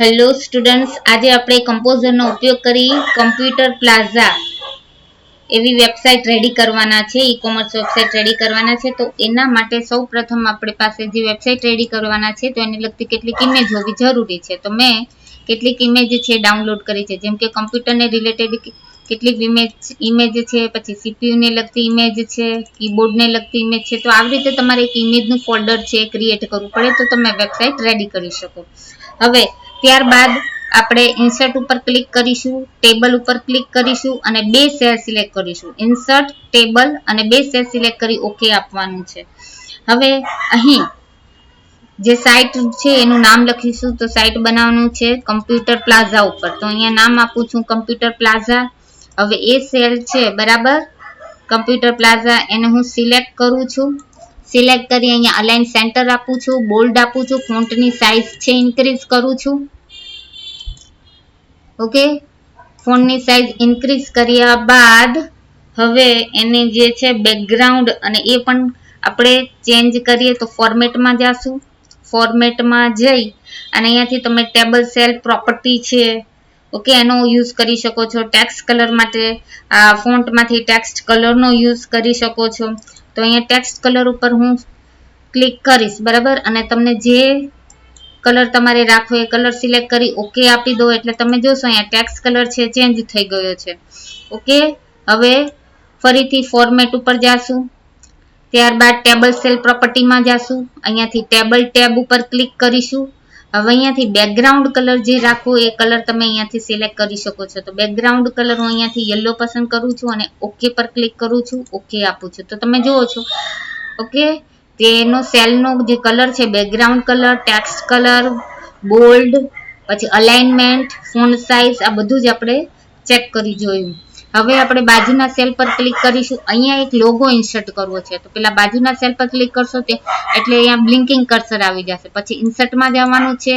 Hello students આજે આપણે કમ્પોઝરનો ઉપયોગ કરી કમ્પ્યુટર પ્લાઝા એવી વેબસાઇટ રેડી કરવાના છે ઈ કોમર્સ વેબસાઇટ રેડી કરવાના છે. તો એના માટે સૌ પ્રથમ આપણી પાસે જે વેબસાઇટ રેડી કરવાના છે, તો એને લગતી કેટલીક ઇમેજ હોવી જરૂરી છે. તો મેં કેટલીક ઇમેજ છે ડાઉનલોડ કરી છે. જેમ કે કમ્પ્યુટરને રિલેટેડ કેટલીક ઇમેજ ઇમેજ છે, પછી સીપીયુને લગતી ઇમેજ છે કીબોર્ડને લગતી ઇમેજ છે. તો આવી રીતે તમારે એક ઇમેજનું ફોલ્ડર છે ક્રિએટ કરવું પડે, તો તમે વેબસાઇટ રેડી કરી શકો. હવે ત્યારબાદ આપણે ઇન્સર્ટ ઉપર ક્લિક કરીશું ટેબલ ઉપર ક્લિક કરીશું અને બે સેલ સિલેક્ટ કરીશું. ઇન્સર્ટ ટેબલ અને બે સેલ સિલેક્ટ કરી ઓકે આપવાનું છે. હવે અહીં જે સાઇટ છે એનું નામ લખીશું. તો સાઇટ બનાવવાનું છે કમ્પ્યુટર પ્લાઝા ઉપર. તો અહીંયા નામ આપું છું કમ્પ્યુટર પ્લાઝા હવે એ સેલ છે, બરાબર? કમ્પ્યુટર પ્લાઝા એને હું સિલેક્ટ કરું છું. સિલેક્ટ કરી અહીંયા અલાઇન સેન્ટર આપું છું બોલ્ડ આપું છું ફોન્ટની સાઇઝ છે ઇન્ક્રીઝ કરું છું. ઓકે ફોનની સાઇઝ ઇન્ક્રીઝ કર્યા બાદ હવે એને જે છે બેકગ્રાઉન્ડ અને એ પણ આપણે ચેન્જ કરીએ તો ફોર્મેટમાં જાશું. ફોર્મેટમાં જઈ અને અહીંયાથી તમે ટેબલ સેલ પ્રોપર્ટી છે ઓકે એનો યુઝ કરી શકો છો. ટેક્સ્ટ કલર માટે, આ ફોન્ટમાંથી ટેક્સ્ટ કલરનો યુઝ કરી શકો છો. તો અહીંયા ટેક્સ્ટ કલર ઉપર હું ક્લિક કરીશ, બરાબર? અને તમને જે કલર તમારે રાખવો એ કલર સિલેક્ટ કરી ઓકે આપી દો. એટલે તમે જોશો અહીંયા ટેક્સ્ટ કલર છે ચેન્જ થઈ ગયો છે. ઓકે હવે ફરીથી ફોર્મેટ ઉપર જાશું. ત્યારબાદ ટેબલ સેલ પ્રોપર્ટીમાં જાશું. અહીંયાથી ટેબલ ટેબ ઉપર ક્લિક કરીશું. હવે અહીંયાથી બેકગ્રાઉન્ડ કલર જે રાખવો એ કલર તમે અહીંયાથી સિલેક્ટ કરી શકો છો. તો બેકગ્રાઉન્ડ કલર હું અહીંયાથી યલો પસંદ કરું છું અને ઓકે પર ક્લિક કરું છું. ઓકે આપું છું. તો તમે જુઓ છો. ઓકે તેનો સેલનો જે કલર છે background colour text colour bold પછી અલાઇનમેન્ટ ફોન્ટ સાઇઝ આ બધું જ આપણે ચેક કરી જોયું. હવે આપણે બાજુના સેલ પર ક્લિક કરીશું. અહીંયા એક લોગો ઇન્સર્ટ કરવો છે. તો પેલા બાજુના સેલ પર ક્લિક કરશો તે, એટલે અહીંયા બ્લિંકિંગ કર્સર આવી જશે. પછી ઇન્સર્ટમાં જવાનું છે.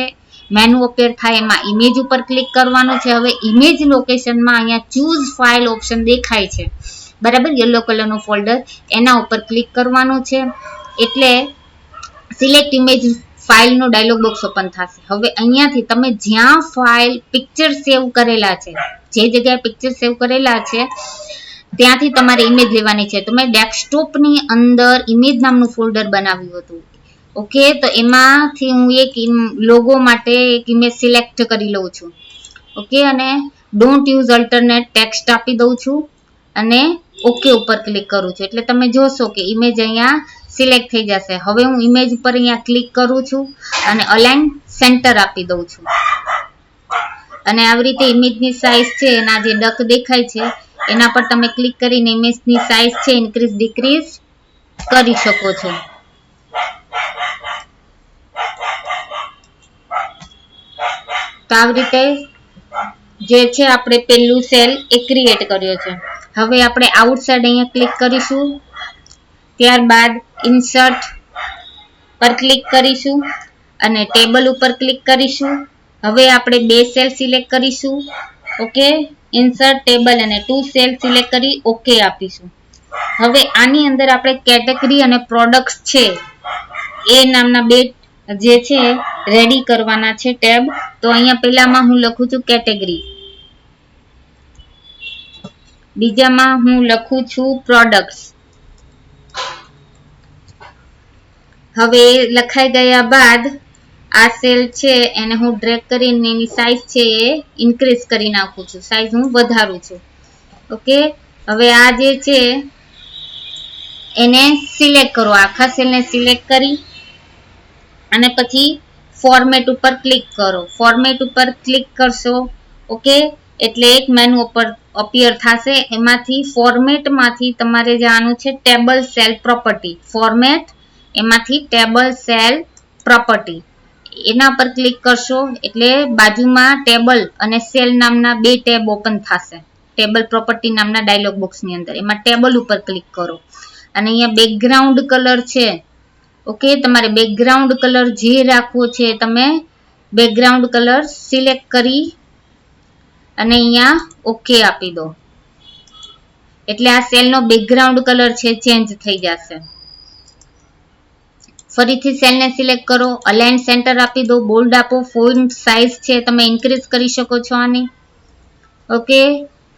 મેનુ અપેર થાય એમાં ઇમેજ ઉપર ક્લિક કરવાનું છે. હવે ઇમેજ લોકેશનમાં અહીંયા ચૂઝ ફાઇલ ઓપ્શન દેખાય છે. બરાબર? યલો કલરનો ફોલ્ડર એના ઉપર ક્લિક કરવાનું છે. એટલે સિલેક્ટ ઇમેજ ફાઇલનો ડાયલોગ બોક્સ ઓપન થશે. હવે અહીંયાથી તમે જ્યાં ફાઇલ પિક્ચર સેવ કરેલા છે, જે જગ્યાએ પિક્ચર સેવ કરેલા છે, ત્યાંથી તમારે ઇમેજ લેવાની છે. તો મેં ડેસ્કટોપની અંદર ઇમેજ નામનું ફોલ્ડર બનાવ્યું હતું. ઓકે તો એમાંથી હું એક લોગો માટે એક ઇમેજ સિલેક્ટ કરી લઉં છું. ઓકે અને ડોન્ટ યુઝ અલ્ટરનેટ ટેક્સ્ટ આપી દઉં છું. અને ઓકે ઉપર ક્લિક કરું છું. એટલે તમે જોશો કે ઇમેજ અહીંયા સિલેક્ટ થઈ જશે. હવે હું ઇમેજ ઉપર અહીંયા ક્લિક કરું છું અને અલાઇન સેન્ટર આપી દઉં છું. અને આવી રીતે ઇમેજની સાઇઝ છે, એના જે ડક દેખાય છે, એના પર તમે ક્લિક કરીને ઇમેજની સાઇઝ છે ઇન્ક્રીઝ ડિક્રીઝ કરી શકો છો. તો આવી રીતે જે છે, આપણે પેલું સેલ એ ક્રિએટ કર્યો છે. હવે આપણે આઉટસાઇડ અહીંયા ક્લિક કરીશું. ત્યારબાદ ઇન્સર્ટ પર ક્લિક કરીશું અને ટેબલ ઉપર ક્લિક કરીશું. હવે આપણે બે સેલ સિલેક્ટ કરીશું. ઓકે ઇન્સર્ટ ટેબલ અને ટુ સેલ સિલેક્ટ કરી ઓકે આપીશું. હવે આની અંદર આપણે કેટેગરી અને પ્રોડક્ટ્સ છે. એ નામના બે જે છે રેડી કરવાના છે ટેબ તો અહીંયા પહેલામાં હું લખું છું કેટેગરી બીજામાં હું લખું છું પ્રોડક્ટ્સ હવે લખાઈ ગયા બાદ આ સેલ છે એને હું ડ્રેગ કરીને એની સાઇઝ છે એ ઇન્ક્રીઝ કરી નાખું છું. સાઇઝ હું વધારું છું. ઓકે હવે આ જે છે, એને સિલેક્ટ કરો. આખા સેલને સિલેક્ટ કરી અને પછી ફોર્મેટ ઉપર ક્લિક કરો. ફોર્મેટ ઉપર ક્લિક કરશો ઓકે એટલે એક મેનુ ઉપર અપિયર થશે. એમાંથી ફોર્મેટમાંથી તમારે જવાનું છે ટેબલ સેલ પ્રોપર્ટી ફોર્મેટ એમાંથી ટેબલ સેલ પ્રોપર્ટી. એના પર ક્લિક કરશો એટલે બાજુમાં ટેબલ અને સેલ નામના બે ટેબ ઓપન થશે. ટેબલ પ્રોપર્ટી નામના ડાયલોગ બોક્સની અંદર. એમાં ટેબલ ઉપર ક્લિક કરો. અને અહીંયા બેકગ્રાઉન્ડ કલર છે. ઓકે, તમારે બેકગ્રાઉન્ડ કલર જે રાખવો છે તમે બેકગ્રાઉન્ડ કલર સિલેક્ટ કરી અને અહીંયા ઓકે આપી દો. એટલે આ સેલનો બેકગ્રાઉન્ડ કલર છે, ચેન્જ થઈ જશે. ફરીથી સેલને સિલેક્ટ કરો અલાઇન સેન્ટર આપી દો બોલ્ડ આપો ફોન્ટ સાઇઝ છે, તમે ઇન્ક્રીઝ કરી શકો છો આની. ઓકે?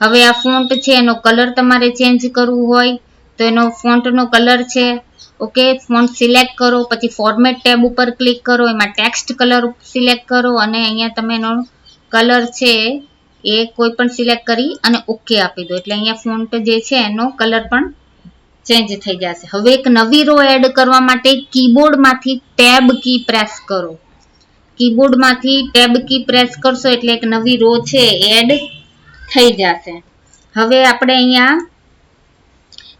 હવે આ ફોન્ટ છે, એનો કલર તમારે ચેન્જ કરવું હોય, તો એનો ફોન્ટનો કલર છે. ઓકે? ફોન્ટ સિલેક્ટ કરો, પછી ફોર્મેટ ટેબ ઉપર ક્લિક કરો, એમાં ટેક્સ્ટ કલર સિલેક્ટ કરો, અને અહીંયા તમે એનો કલર છે, એ કોઈ પણ સિલેક્ટ કરી અને ઓકે આપી દો. એટલે અહીંયા ફોન્ટ જે છે, એનો કલર પણ ચેન્જ થઈ જશે. હવે એક નવી રો એડ કરવા માટે કીબોર્ડમાંથી ટેબ કી પ્રેસ કરો. કીબોર્ડમાંથી ટેબ કી પ્રેસ કરશો એટલે એક નવી રો છે એડ થઈ જશે. હવે આપણે અહીંયા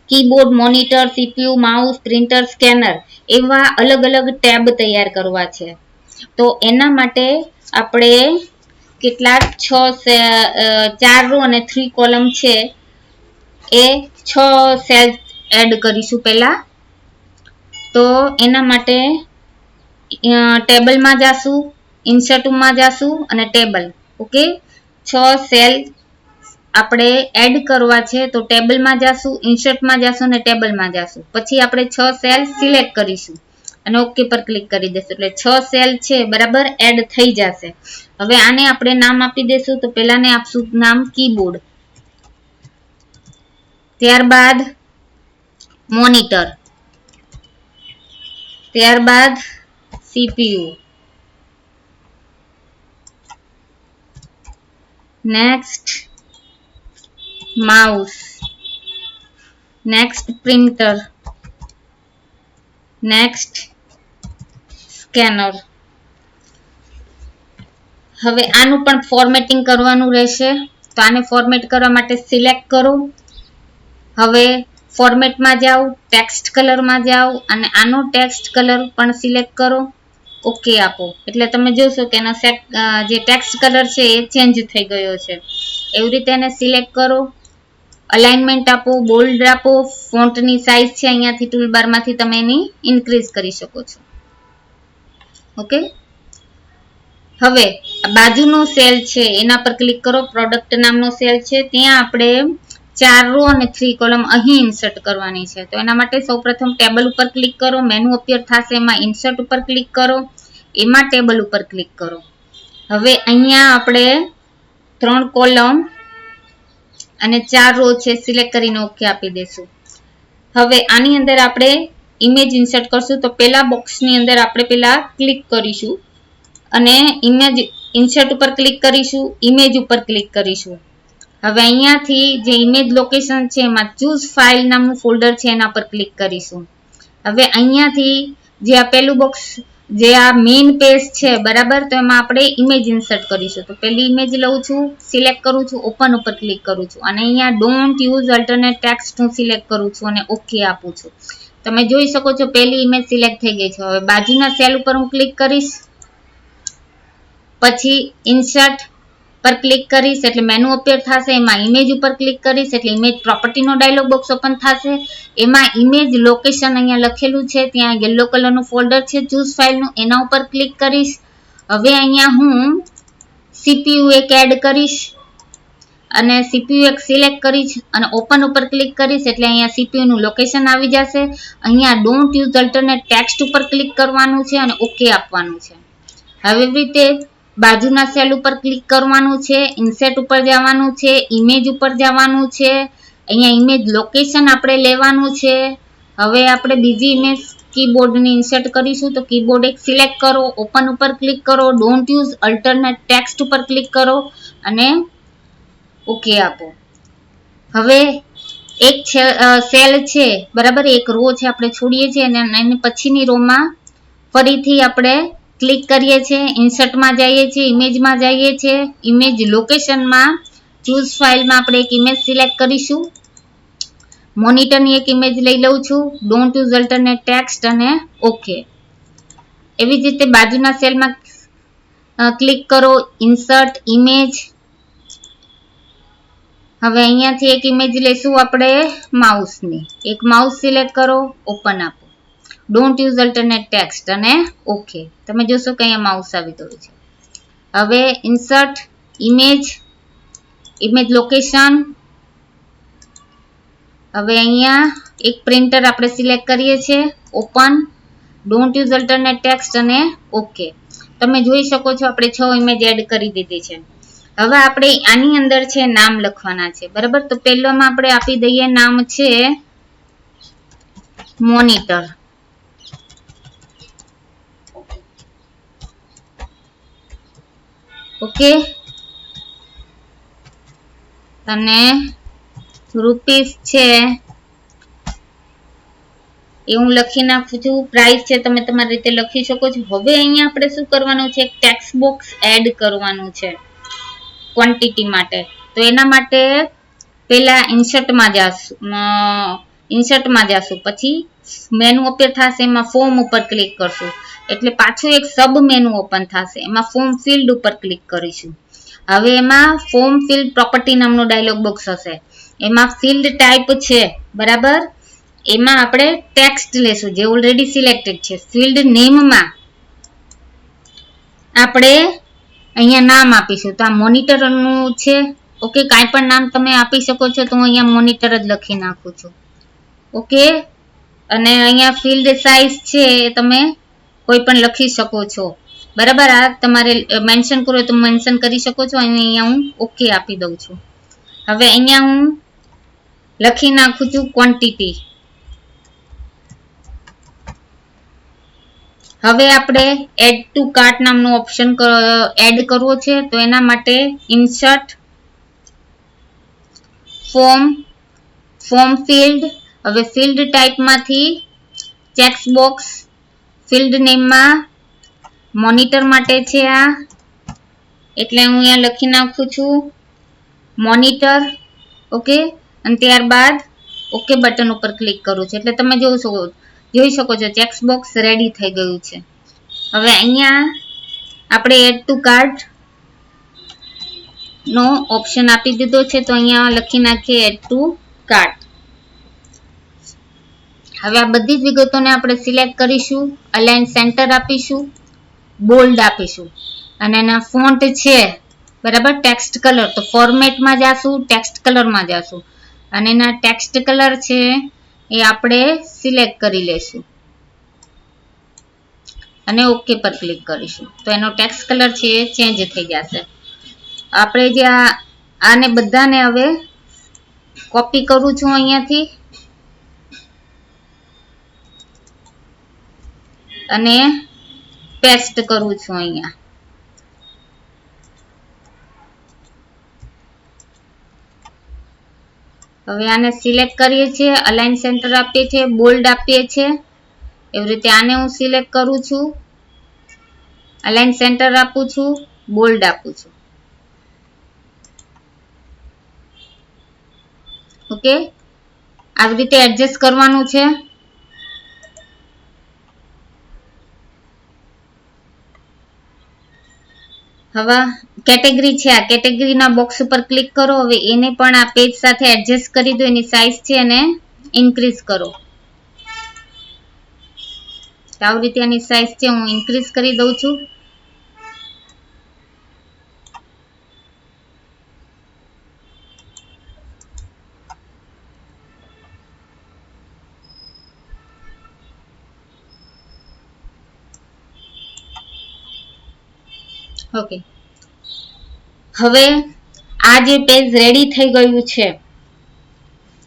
keyboard monitor CPU mouse printer scanner એવા અલગ અલગ ટેબ તૈયાર કરવા છે. તો એના માટે આપણે કેટલાક છ ચાર રો અને થ્રી કોલમ છે એ છ સેલ એડ કરીશું પહેલા. તો એના માટે ટેબલમાં જાશું ઇન્સર્ટમાં જાશું અને ટેબલ ઓકે છ સેલ આપણે એડ કરવા છે તો ટેબલમાં જાશું ઇન્સર્ટમાં જાશું અને ટેબલમાં જાશું. પછી આપણે છ સેલ સિલેક્ટ કરીશું. અને ઓકે પર ક્લિક કરી દેશું એટલે છ સેલ છે, બરાબર એડ થઈ જશે. હવે આને આપણે નામ આપી દેશું તો પહેલાને આપશું નામ કીબોર્ડ ત્યારબાદ મોનિટર. ત્યારબાદ CPU next mouse next printer next scanner હવે આનું પણ ફોર્મેટિંગ કરવાનું રહેશે. તો આને ફોર્મેટ કરવા માટે સિલેક્ટ કરો. હવે ફોર્મેટમાં જાઓ, ટેક્સ્ટ કલરમાં જાઓ અને આનો ટેક્સ્ટ કલર પણ સિલેક્ટ કરો. ઓકે આપો. એટલે તમે જોશો કે એનો સેટ જે ટેક્સ્ટ કલર છે એ ચેન્જ થઈ ગયો છે. એવી રીતે એને સિલેક્ટ કરો. અલાઇનમેન્ટ આપો બોલ્ડ આપો. ફોન્ટની સાઇઝ છે અહીંયાથી ટૂલબારમાંથી તમે એની ઇન્ક્રીઝ કરી શકો છો. ઓકે? હવે બાજુનો સેલ છે, એના પર ક્લિક કરો. પ્રોડક્ટ નામનો સેલ છે. ત્યાં આપણે ચાર રો અને થ્રી કોલમ અહીં ઇન્સર્ટ કરવાની છે. તો એના માટે સૌપ્રથમ ટેબલ ઉપર ક્લિક કરો. મેનુ અપિયર થશે એમાં ઇન્સર્ટ ઉપર ક્લિક કરો. એમાં ટેબલ ઉપર ક્લિક કરો. હવે અહીંયા આપણે ત્રણ કોલમ અને ચાર રો છે સિલેક્ટ કરીને ઓકે આપી દેશું. હવે આની અંદર આપણે ઇમેજ ઇન્સર્ટ કરશું. તો પેલા બોક્સની અંદર આપણે પેલા ક્લિક કરીશું અને ઇમેજ ઇન્સર્ટ ઉપર ક્લિક કરીશું ઇમેજ ઉપર ક્લિક કરીશું. હવે અહીંયાથી જે ઇમેજ લોકેશન છે, એમાં ચૂઝ ફાઇલ નામનું ફોલ્ડર છે, એના પર ક્લિક કરીશું. હવે અહીંયાથી જે આ પેલું બોક્સ જે આ મેઇન પેજ છે, બરાબર? તો એમાં આપણે ઇમેજ ઇન્સર્ટ કરીશું. તો પેલી ઇમેજ લઉં છું સિલેક્ટ કરું છું ઓપન ઉપર ક્લિક કરું છું. અને અહીંયા ડોન્ટ યુઝ અલ્ટરનેટ ટેક્સ્ટ હું સિલેક્ટ કરું છું અને ઓકે આપું છું. તમે જોઈ શકો છો, પહેલી ઇમેજ સિલેક્ટ થઈ ગઈ છે. હવે બાજુના સેલ ઉપર હું ક્લિક કરીશ. પછી ઇન્સર્ટ પર ક્લિક કરીશ એટલે મેનુ અપેર થશે, એમાં ઇમેજ ઉપર ક્લિક કરીશ એટલે ઇમેજ પ્રોપર્ટીનો ડાયલોગ બોક્સ ઓપન થશે. એમાં ઇમેજ લોકેશન અહીંયા લખેલું છે, ત્યાં યલો કલરનું ફોલ્ડર છે ચૂઝ ફાઇલનું એના ઉપર ક્લિક કરીશ. હવે અહીંયા હું સીપીયુ એક એડ કરીશ અને સીપીયુ એક સિલેક્ટ કરીશ અને ઓપન ઉપર ક્લિક કરીશ એટલે અહીંયા સીપીયુનું લોકેશન આવી જશે. અહીંયા ડોન્ટ યુઝ અલ્ટરનેટ ટેક્સ્ટ ઉપર ક્લિક કરવાનું છે અને ઓકે આપવાનું છે. હવે રીતે બાજુના સેલ ઉપર ક્લિક કરવાનું છે, ઇન્સેટ ઉપર જવાનું છે, ઇમેજ ઉપર જવાનું છે. અહીંયા ઇમેજ લોકેશન આપણે લેવાનું છે. હવે આપણે બીજી ઇમેજ કીબોર્ડની ઇન્સર્ટ કરીશું તો કીબોર્ડ એક સિલેક્ટ કરો, ઓપન ઉપર ક્લિક કરો, ડોન્ટ યુઝ અલ્ટરનેટ ટેક્સ્ટ ઉપર ક્લિક કરો અને ઓકે આપો. હવે એક સેલ છે, બરાબર? એક રો છે આપણે છોડીએ છીએ અને એની પછીની રોમાં ફરીથી આપણે ક્લિક કરીએ છીએ ઇન્સર્ટમાં જઈએ છીએ ઇમેજમાં જઈએ છીએ. ઇમેજ લોકેશનમાં ચૂઝ ફાઇલમાં આપણે એક ઇમેજ સિલેક્ટ કરીશું. મોનિટરની એક ઇમેજ લઈ લઉં છું. ડોન્ટ યુઝ અલ્ટરનેટ ટેક્સ્ટ અને ઓકે એવી જ રીતે બાજુના સેલમાં ક્લિક કરો ઇન્સર્ટ ઇમેજ હવે અહીંયાથી એક ઇમેજ લઈશું આપણે માઉસની એક માઉસ સિલેક્ટ કરો ઓપન આપો. ડોન્ટ યુઝ અલ્ટરનેટ ટેક્સ્ટ અને ઓકે તમે જોશો કે અહીંયા માઉસ આવી ગયું છે. હવે ઇન્સર્ટ ઇમેજ ઇમેજ લોકેશન હવે અહીંયા એક પ્રિન્ટર આપણે સિલેક્ટ કરીએ છીએ. Open don't use alternate text અને ઓકે તમે જોઈ શકો છો આપણે છ ઇમેજ એડ કરી દીધી છે. હવે આપણે આની અંદર છે નામ લખવાના છે. બરાબર? તો પહેલામાં આપણે આપી દઈએ નામ છે મોનિટર ઓકે? અને રૂપીસ છે. એ હું લખી નાખું છું. પ્રાઇસ છે, તમે તમારી રીતે લખી શકો છો. હવે અહીંયા આપણે શું કરવાનું છે? ટેક્સ બોક્સ એડ કરવાનું છે. ક્વોન્ટિટી માટે. તો એના માટે પહેલા ઇન્સર્ટમાં જાશું. ઇન્સર્ટમાં જાશું. પછી મેનુ અપેર થશે. એમાં ફોર્મ ઉપર ક્લિક કરશું. એટલે પાછું એક સબ મેનુ ઓપન થશે. એમાં ફોર્મ ફિલ્ડ ઉપર ક્લિક કરીશું. હવે એમાં ફોર્મ ફિલ્ડ પ્રોપર્ટી નામનો ડાયલોગ બોક્સ હશે. એમાં ફિલ્ડ ટાઈપ છે, બરાબર? એમાં આપણે ટેક્સ્ટ લેશું, જે ઓલરેડી સિલેક્ટેડ છે. ફિલ્ડ નેમમાં આપણે અહીંયા નામ આપીશું. તો આ મોનિટરનું છે. ઓકે, કાંઈ પણ નામ તમે આપી શકો છો, તો હું અહીંયા મોનિટર જ લખી નાખું છું. ઓકે? અને અહીંયા ફિલ્ડ સાઇઝ છે, એ તમે કોઈ પણ લખી શકો છો. બરાબર, આ તમારે મેન્શન કરો તો મેન્શન કરી શકો છો. અને અહીંયા હું ઓકે આપી દઉં છું. હવે અહીંયા હું લખી નાખું છું ક્વોન્ટિટી હવે આપણે એડ ટુ કાર્ટ નામનો ઓપ્શન એડ કરવો છે, તો એના માટે ઇન્સર્ટ ફોર્મ ફોર્મ ફિલ્ડ હવે ફિલ્ડ ટાઈપમાંથી ચેક્સ બોક્સ ફિલ્ડ નેમમાં મોનિટર માટે છે આ. એટલે હું અહીંયા લખી નાખું છું મોનિટર ઓકે અને ત્યારબાદ ઓકે બટન ઉપર ક્લિક કરું છું. એટલે તમે જોઈ શકો જોઈ શકો છો ચેક્સ બોક્સ રેડી થઈ ગયું છે. હવે અહીંયા આપણે એડ ટુ કાર્ટ નો ઓપ્શન આપી દીધો છે. તો અહીંયા લખી નાખીએ એડ ટુ કાર્ટ હવે આ બધી જ વિગતોને આપણે સિલેક્ટ કરીશું અલાઇન સેન્ટર આપીશું બોલ્ડ આપીશું. અને એના ફોન્ટ છે, બરાબર ટેક્સ્ટ કલર તો ફોર્મેટમાં જાશું ટેક્સ્ટ કલરમાં જાશું. અને એના ટેક્સ્ટ કલર છે એ આપણે સિલેક્ટ કરી લેશું. અને ઓકે પર ક્લિક કરીશું. તો એનો ટેક્સ્ટ કલર છે એ ચેન્જ થઈ જશે. આપણે જે આને બધાને હવે કોપી કરું છું અહીંયાથી. અને પેસ્ટ કરું છું અહીંયા. હવે આને સિલેક્ટ કરીએ છીએ અલાઇન સેન્ટર આપીએ છીએ બોલ્ડ આપીએ છીએ. એવી રીતે આને હું સિલેક્ટ કરું છું. અલાઇન સેન્ટર આપું છું બોલ્ડ આપું છું. ઓકે આવી રીતે એડજસ્ટ કરવાનું છે. હવે કેટેગરી છે આ. કેટેગરીના બોક્સ ઉપર ક્લિક કરો. હવે એને પણ આ પેજ સાથે એડજસ્ટ કરી દો. એની સાઇઝ છે અને ઇન્ક્રીઝ કરો. આવી રીતે એની સાઇઝ છે. હું ઇન્ક્રીઝ કરી દઉં છું. ઓકે. હવે આ જે પેજ રેડી થઈ ગયું છે,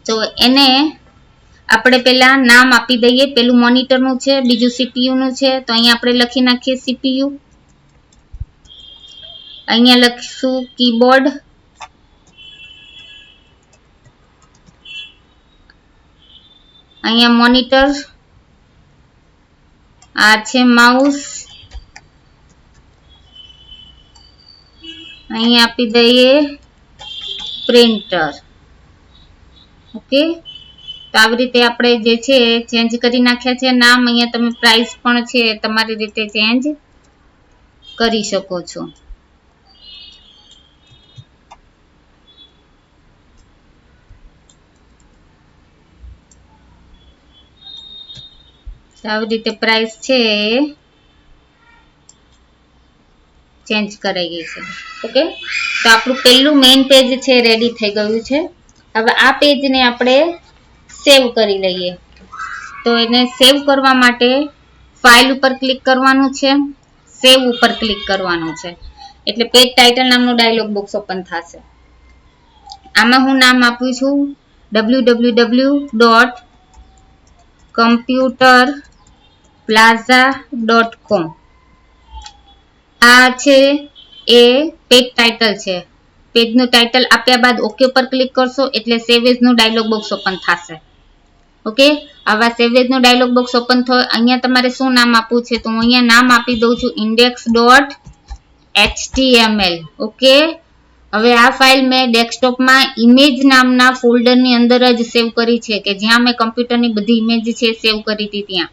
તો એને આપણે પેલા નામ આપી દઈએ. પેલું મોનિટરનું છે, બીજું સીપીયુનું છે, તો અહીંયા આપણે લખી નાખીએ સીપીયુ અહીંયા લખીશું કીબોર્ડ અહીંયા મોનિટર આ છે માઉસ અહીં આપી દઈએ પ્રિન્ટર. ઓકે? તો આવી રીતે આપણે જે છે ચેન્જ કરી નાખ્યા છે. નામ અહીંયા તમે પ્રાઇસ પણ છે, તમારી રીતે ચેન્જ કરી શકો છો. આવી રીતે પ્રાઇસ છે. ચેન્જ કરાઈ ગઈ છે. ઓકે તો આપણું પહેલું મેઇન પેજ છે રેડી થઈ ગયું છે. હવે આ પેજને આપણે સેવ કરી લઈએ. તો એને સેવ કરવા માટે ફાઇલ ઉપર ક્લિક કરવાનું છે. સેવ ઉપર ક્લિક કરવાનું છે. એટલે પેજ ટાઇટલ નામનો ડાયલોગ બોક્સ ઓપન થશે. આમાં હું નામ આપું છું W W W dot computer plaza dot com આ છે, એ પેજ ટાઇટલ છે. પેજનું ટાઇટલ આપ્યા બાદ ઓકે પર ક્લિક કરશો એટલે સેવેજનું ડાયલોગ બોક્સ ઓપન થશે. ઓકે આવા સેવેજનું ડાયલોગ બોક્સ ઓપન થયો. અહીંયા તમારે શું નામ આપવું છે? તો હું અહીંયા નામ આપી દઉં છું ઇન્ડેક્સ ડોટ એચટીએમએલ ઓકે હવે આ ફાઇલ મેં ડેસ્કટોપમાં ઇમેજ નામના ફોલ્ડરની અંદર જ સેવ કરી છે કે જ્યાં મેં કમ્પ્યુટરની બધી ઇમેજ છે સેવ કરી હતી ત્યાં.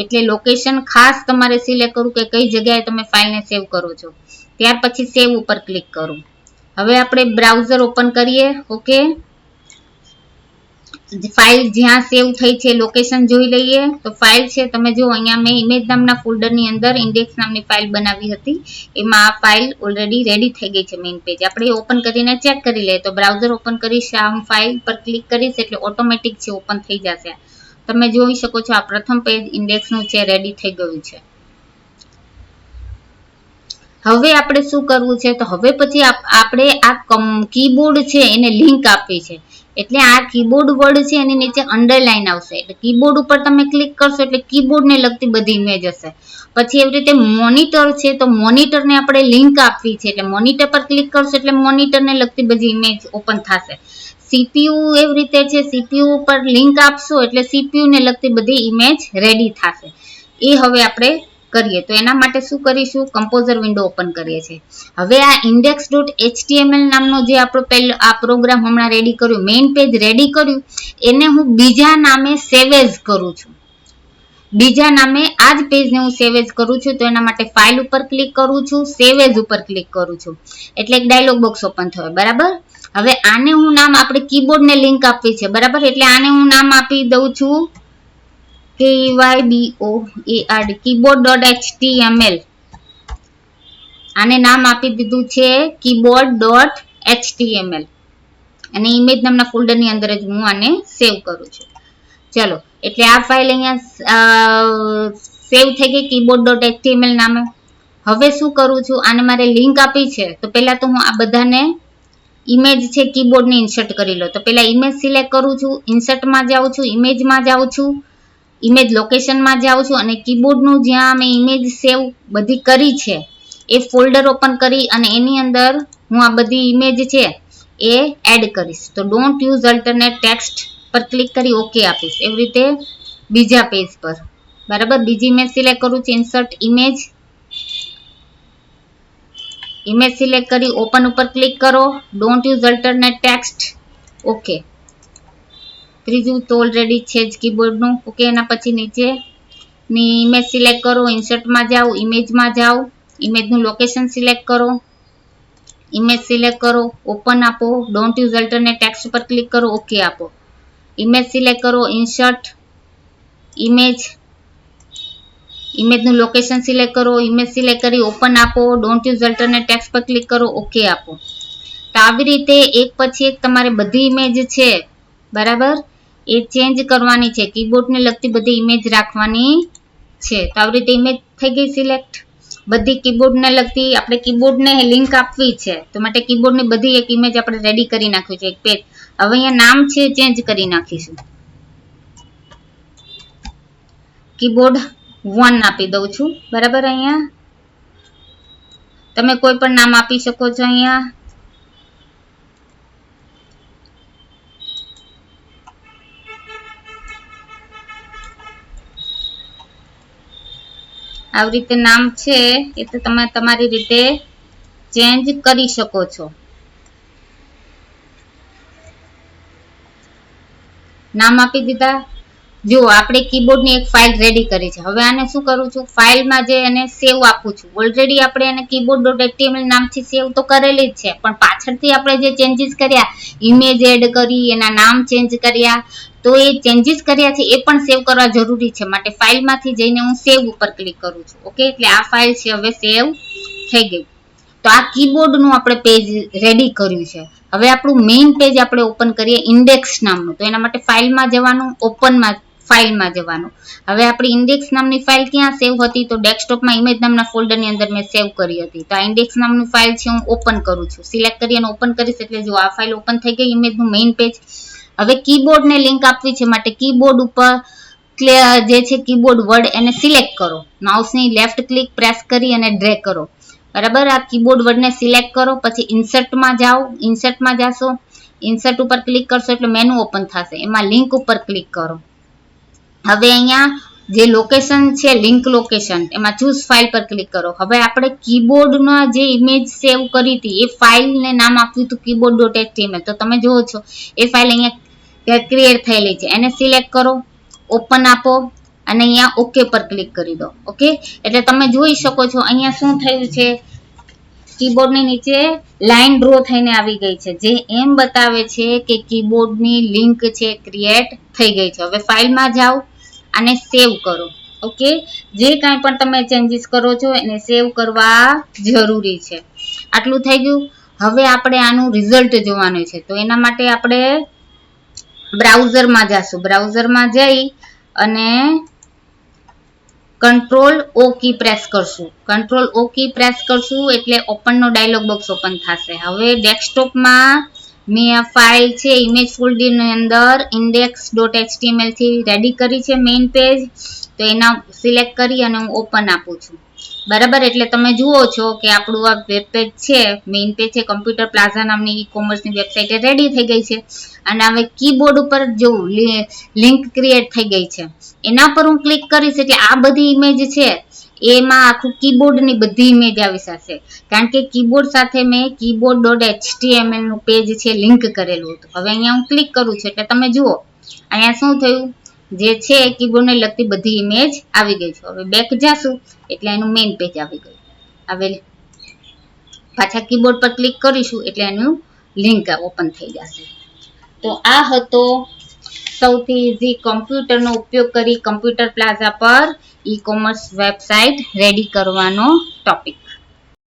એટલે લોકેશન ખાસ તમારે સિલેક્ટ કરવું કે કઈ જગ્યાએ તમે ફાઇલને સેવ કરો છો. ત્યાર પછી સેવ ઉપર ક્લિક કરો. હવે આપણે બ્રાઉઝર ઓપન કરીએ ઓકે ફાઇલ જ્યાં સેવ થઈ છે લોકેશન જોઈ લઈએ. તો ફાઇલ છે, તમે જો અહીંયા મેં ઇમેજ નામના ફોલ્ડરની અંદર ઇન્ડેક્સ નામની ફાઇલ બનાવી હતી. એમાં આ ફાઇલ ઓલરેડી રેડી થઈ ગઈ છે મેઇન પેજ આપણે ઓપન કરીને ચેક કરી લઈએ. તો બ્રાઉઝર ઓપન કરીશ, આ હું ફાઇલ પર ક્લિક કરીશ એટલે ઓટોમેટિક છે ઓપન થઈ જશે. તમે જોઈ શકો છો આ પ્રથમ પેજ ઇન્ડેક્સનું છે રેડી થઈ ગયું છે. હવે આપણે શું કરવું છે? તો હવે પછી આપણે આ કીબોર્ડ છે એને લિંક આપવી છે. એટલે આ કીબોર્ડ વર્ડ છે એની નીચે અંડરલાઈન આવશે. એટલે કીબોર્ડ ઉપર તમે ક્લિક કરશો એટલે કીબોર્ડને લગતી બધી ઇમેજ હશે. પછી એવી રીતે મોનિટર છે, તો મોનિટરને આપણે લિંક આપવી છે. એટલે મોનિટર પર ક્લિક કરશો એટલે મોનિટરને લગતી બધી ઇમેજ ઓપન થશે. સીપીયુ એવી રીતે છે સીપીયુ ઉપર લિંક આપશો એટલે સીપીયુ ને લગતી બધી ઇમેજ રેડી થશે. એ હવે આપણે કરીએ. તો એના માટે શું કરીશું? કમ્પોઝર વિન્ડો ઓપન કરીએ છીએ. હવે આ ઇન્ડેક્સ ડોટ એચટીએમએલ નામનો જે આપણો પહેલો આ પ્રોગ્રામ હમણાં રેડી કર્યું મેઇન પેજ રેડી કર્યું, એને હું બીજા નામે સેવેજ કરું છું. બીજા નામે આ જ પેજને હું સેવેજ કરું છું, તો એના માટે ફાઇલ ઉપર ક્લિક કરું છું સેવેજ ઉપર ક્લિક કરું છું. એટલે એક ડાયલોગ બોક્સ ઓપન થયો. બરાબર? હવે આને હું નામ આપણે કીબોર્ડને લિંક આપવી છે, બરાબર? એટલે આને હું નામ આપી દઉં છું. K Y B O A R keyboard dot HTML આને નામ આપી દીધું છે કીબોર્ડ ડોટ એચટીએમએલ અને ઇમેજ નામના ફોલ્ડરની અંદર જ હું આને સેવ કરું છું. ચલો, એટલે આ ફાઇલ અહીંયા સેવ થઈ ગઈ કીબોર્ડ ડોટ એચટીએમએલ નામે. હવે શું કરું છું? આને મારે લિંક આપી છે. તો પહેલા તો હું આ બધાને ઇમેજ છે કીબોર્ડની ઇન્સર્ટ કરી લો. તો પહેલાં ઇમેજ સિલેક્ટ કરું છું ઇન્સર્ટમાં જાઉં છું ઇમેજમાં જાઉં છું ઇમેજ લોકેશનમાં જાઉં છું અને કીબોર્ડનું જ્યાં મેં ઇમેજ સેવ બધી કરી છે, એ ફોલ્ડર ઓપન કરી અને એની અંદર હું આ બધી ઇમેજ છે, એ એડ કરીશ. તો ડોન્ટ યુઝ અલ્ટરનેટ ટેક્સ્ટ પર ક્લિક કરી ઓકે આપીશ. એવી રીતે બીજા પેજ પર. બરાબર? બીજી ઇમેજ સિલેક્ટ કરું છું ઇન્સર્ટ ઇમેજ ઇમેજ સિલેક્ટ કરી ઓપન ઉપર ક્લિક કરો. Don't use alternate text okay ત્રીજું તો ઓલરેડી છે જ કીબોર્ડનું ઓકે એના પછી નીચે ની ઇમેજ સિલેક્ટ કરો. ઇન્સર્ટમાં જાઓ ઇમેજમાં જાઓ. ઇમેજનું લોકેશન સિલેક્ટ કરો. ઇમેજ સિલેક્ટ કરો ઓપન આપો. ડોન્ટ યુઝ અલ્ટરનેટ ટેક્સ્ટ પર ક્લિક કરો ઓકે આપો. ઇમેજ સિલેક્ટ કરો ઇન્સર્ટ ઇમેજ ઇમેજનું લોકેશન સિલેક્ટ કરો ઇમેજ સિલેક્ટ કરી ઓપન આપો ડોન્ટ યુઝ અલ્ટરનેટ ટેક્સ પર ક્લિક કરો ઓકે આપો. તો આવી રીતે એક પછી એક તમારે બધી ઇમેજ છે, બરાબર? એ ચેન્જ કરવાની છે કીબોર્ડને લગતી બધી ઇમેજ રાખવાની છે. તો આવી રીતે ઇમેજ થઈ ગઈ સિલેક્ટ બધી કીબોર્ડને લગતી, આપણે કીબોર્ડને લિંક આપવી છે, તો માટે કીબોર્ડની બધી એક ઇમેજ આપણે રેડી કરી નાખ્યું છે, એક પેજ હવે અહીંયા નામ છે ચેન્જ કરી નાખીશું. કીબોર્ડ વન આપી દઉં છું. બરાબર અહીંયા? તમે કોઈ પણ નામ આપી શકો છો અહીંયા? આવી રીતે નામ છે, એ તો તમે તમારી રીતે ચેન્જ કરી શકો છો. નામ આપી દીધા? જો આપણે કીબોર્ડની એક ફાઇલ રેડી કરી છે. હવે આને શું કરું છું? ફાઇલમાં જે એને સેવ આપું છું. ઓલરેડી આપણે એને કીબોર્ડ ડોટ એચટીએમએલ નામથી સેવ તો કરેલી જ છે. પણ પાછળથી આપણે જે ચેન્જીસ કર્યા ઇમેજ એડ કરી, એના નામ ચેન્જ કર્યા, તો એ ચેન્જીસ કર્યા છે, એ પણ સેવ કરવા જરૂરી છે. માટે ફાઇલમાંથી જઈને હું સેવ ઉપર ક્લિક કરું છું. ઓકે એટલે આ ફાઇલ છે હવે સેવ થઈ ગઈ તો આ કીબોર્ડનું આપણે પેજ રેડી કર્યું છે. હવે આપણું મેઇન પેજ આપણે ઓપન કરીએ ઇન્ડેક્સ નામનું. તો એના માટે ફાઇલમાં જવાનું ઓપનમાં ફાઇલમાં જવાનું. હવે આપણી ઇન્ડેક્સ નામની ફાઇલ ક્યાં સેવ હતી તો ડેસ્કટોપમાં ઇમેજ નામના ફોલ્ડરની અંદર મેં સેવ કરી હતી. તો આ ઇન્ડેક્સ નામની ફાઇલ છે, હું ઓપન કરું છું. સિલેક્ટ કરી અને ઓપન કરીશ એટલે જો આ ફાઇલ ઓપન થઈ ગઈ ઇમેજનું મેઇન પેજ હવે કીબોર્ડને લિંક આપવી છે માટે કીબોર્ડ ઉપર જે છે કીબોર્ડ વર્ડ એને સિલેક્ટ કરો. માઉસની લેફ્ટ ક્લિક પ્રેસ કરી અને ડ્રેગ કરો. બરાબર? આ કીબોર્ડ વર્ડને સિલેક્ટ કરો, પછી ઇન્સર્ટમાં જાઓ. ઇન્સર્ટમાં જાશો. ઇન્સર્ટ ઉપર ક્લિક કરશો એટલે મેનુ ઓપન થશે. એમાં લિંક ઉપર ક્લિક કરો. હવે અહીંયા જે લોકેશન છે લિંક લોકેશન એમાં ચૂઝ ફાઇલ પર ક્લિક કરો. હવે આપણે કીબોર્ડના જે ઇમેજ સેવ કરી હતી, એ ફાઇલને નામ આપ્યું હતું કીબોર્ડ ડોટ એચટીએમએલ તો તમે જુઓ છો, એ ફાઇલ અહીંયા ક્રિએટ થયેલી છે. એને સિલેક્ટ કરો ઓપન આપો, અને અહીંયા ઓકે પર ક્લિક કરી દો. ઓકે એટલે તમે જોઈ શકો છો, અહીંયા શું થયું છે? કીબોર્ડની નીચે લાઇન ડ્રો થઈને આવી ગઈ છે. જે એમ બતાવે છે કે કીબોર્ડની લિંક છે ક્રિએટ થઈ ગઈ છે. હવે ફાઇલમાં જાઓ. અને સેવ કરો. ઓકે જે કાંઈ પણ તમે ચેન્જીસ કરો છો, એને સેવ કરવા જરૂરી છે. આટલું થઈ ગયું. હવે આપણે આનું રિઝલ્ટ જોવાનું છે. તો એના માટે આપણે બ્રાઉઝરમાં જશું. બ્રાઉઝરમાં જઈ અને કંટ્રોલ ઓ કી પ્રેસ કરશું. કંટ્રોલ ઓ કી પ્રેસ કરશું એટલે ઓપનનો ડાયલોગ બોક્સ ઓપન થશે. હવે ડેસ્કટોપમાં મેં આ ફાઇલ છે ઇમેજ ફોલ્ડરની અંદર ઇન્ડેક્સ ડોટ એચટીએમએલથી રેડી કરી છે મેઇન પેજ તો એના સિલેક્ટ કરી અને હું ઓપન આપું છું. બરાબર? એટલે તમે જુઓ છો કે આપણું આ વેબ પેજ છે મેઇન પેજ છે કમ્પ્યુટર પ્લાઝા નામની ઈ કોમર્સની વેબસાઇટ રેડી થઈ ગઈ છે. અને હવે કીબોર્ડ ઉપર જો લિંક ક્રિએટ થઈ ગઈ છે. એના પર હું ક્લિક કરીશ એટલે આ બધી ઇમેજ છે. એમાં આખું કીબોર્ડની બધી ઇમેજ આવી જશે. કારણ કે કીબોર્ડ સાથે મેં કીબોર્ડ ડોટ એચટીએમએલનું પેજ છે લિંક કરેલું હતું. હવે અહીંયા હું ક્લિક કરું છું, એટલે તમે જુઓ. અહીંયા શું થયું? જે છે કીબોર્ડને લગતી બધી ઇમેજ આવી ગઈ છે. હવે બેક જાશું, એટલે એનું મેઇન પેજ આવી ગયું. હવે પાછા કીબોર્ડ પર ક્લિક કરીશું, એટલે એનું લિંક ઓપન થઈ જશે. તો આ હતો સૌથી ઇઝી કમ્પ્યુટરનો ઉપયોગ કરી કમ્પ્યુટર પ્લાઝા પર ઈ કોમર્સ વેબસાઇટ રેડી કરવાનો ટોપિક